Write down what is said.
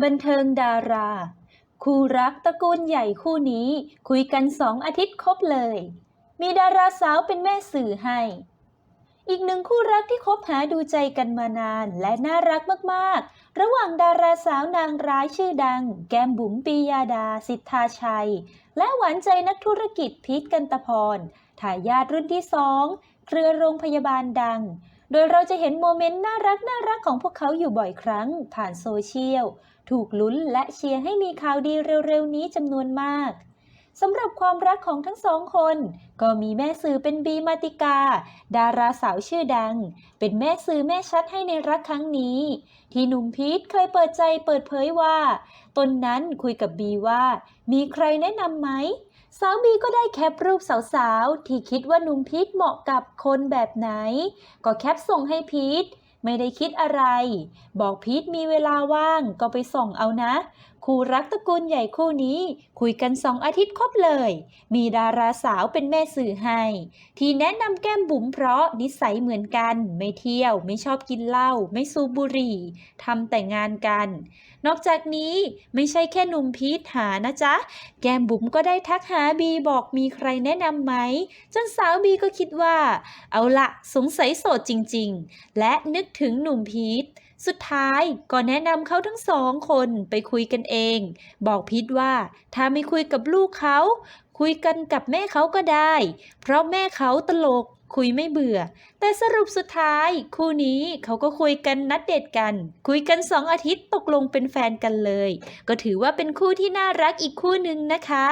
บันเทิงดารา คู่รักตระกูลใหญ่คู่นี้คุยกันสองอาทิตย์ครบเลย มีดาราสาวเป็นแม่สื่อให้ อีกหนึ่งคู่รักที่คบหาดูใจกันมานานและน่ารักมากๆ ระหว่างดาราสาวนางร้ายชื่อดัง แก้มบุ๋มปียาดา สิทธาชัย และหวานใจนักธุรกิจพีทกันตะพรทายาทรุ่นที่สองเครือโรงพยาบาลดัง โดยเราจะเห็นโมเมนต์น่ารักน่ารักของพวกเขาอยู่บ่อยครั้ง ผ่านโซเชียล ถูกลุ้นและเชียร์ให้มีข่าวดีเร็วๆนี้จำนวนมาก สำหรับความรักของทั้งสองคน ก็มีแม่สื่อเป็นบีมาติกา ดาราสาวชื่อดัง เป็นแม่สื่อแม่ชัดให้ในรักครั้งนี้ ที่หนุ่มพีทเคยเปิดใจเปิดเผยว่า ตนนั้นคุยกับบีว่า มีใครแนะนำไหมสาวบีก็ได้แคปรูปสาวๆ ที่คิดว่าหนุ่มพีทเหมาะกับคนแบบไหน ก็แคปส่งให้พีทไม่ได้คิดอะไร บอกพีทมีเวลาว่างก็ไปส่องเอานะ คู่รักตระกูลใหญ่คู่นี้ คุยกันสองอาทิตย์ครบเลย มีดาราสาวเป็นแม่สื่อให้ ที่แนะนำแก้มบุ๋มเพราะนิสัยเหมือนกัน ไม่เที่ยวไม่ชอบกินเหล้าไม่สูบบุหรี่ทำแต่งานกัน นอกจากนี้ไม่ใช่แค่หนุ่มพีทหานะจ๊ะ แก้มบุ๋มก็ได้ทักหาบีบอกมีใครแนะนำไหมจนสาวบีก็คิดว่า เอาละสงสัยโสดจริง ๆ และนึกถึงหนุ่มพีท สุดท้ายก็แนะนำเขาทั้งสองคนไปคุยกันเอง บอกพีทว่าถ้าไม่คุยกับลูกเขา คุยกันกับแม่เขาก็ได้ เพราะแม่เขาตลกคุยไม่เบื่อ แต่สรุปสุดท้าย คู่นี้เขาก็คุยกันนัดเดทกัน คุยกันสองอาทิตย์ตกลงเป็นแฟนกันเลย ก็ถือว่าเป็นคู่ที่น่ารักอีกคู่หนึ่งนะคะ